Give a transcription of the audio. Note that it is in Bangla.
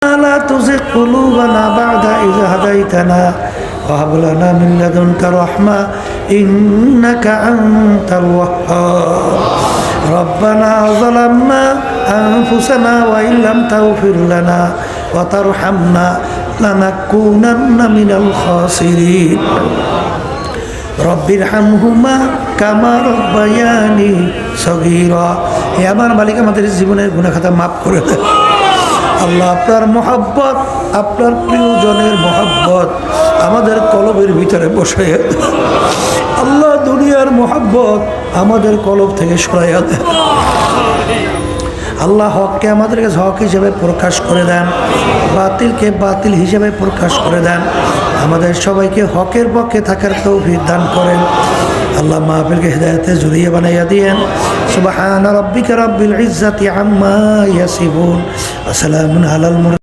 لا تزغ قلوبنا بعد إذ هديتنا وهب لنا من لدنك رحمة إنك أنت الوهاب ربنا ظلمنا أنفسنا وإن لم تغفر لنا وترحمنا لنكونن من الخاسرين رب ارحمهما কামা রব্বায়ানি সগীরা হে আমার মালিক আমাদের জীবনের গুণাখাতা মাফ করে দেন আল্লাহ আপনার মোহাব্বত, আপনার প্রিয়জনের মোহাব্বত আমাদের কলবের ভিতরে বসে। আল্লাহ দুনিয়ার মোহাব্বত আমাদের কলব থেকে সরাইয়া দেন। আল্লাহ হককে আমাদের কাছে হক হিসেবে প্রকাশ করে দেন, বাতিলকে বাতিল হিসেবে প্রকাশ করে দেন। আমাদের সবাইকে হকের পক্ষে থাকার তৌফিক দান করেন। আল্লাহ মাহফিলকে হৃদায়তে জড়িয়ে বানাইয়া দিয়েন সুবাহান রব্বিকা রব্বিল ইজ্জাতি আম্মা ইয়াসিবুন আসসালামু আলাল মুর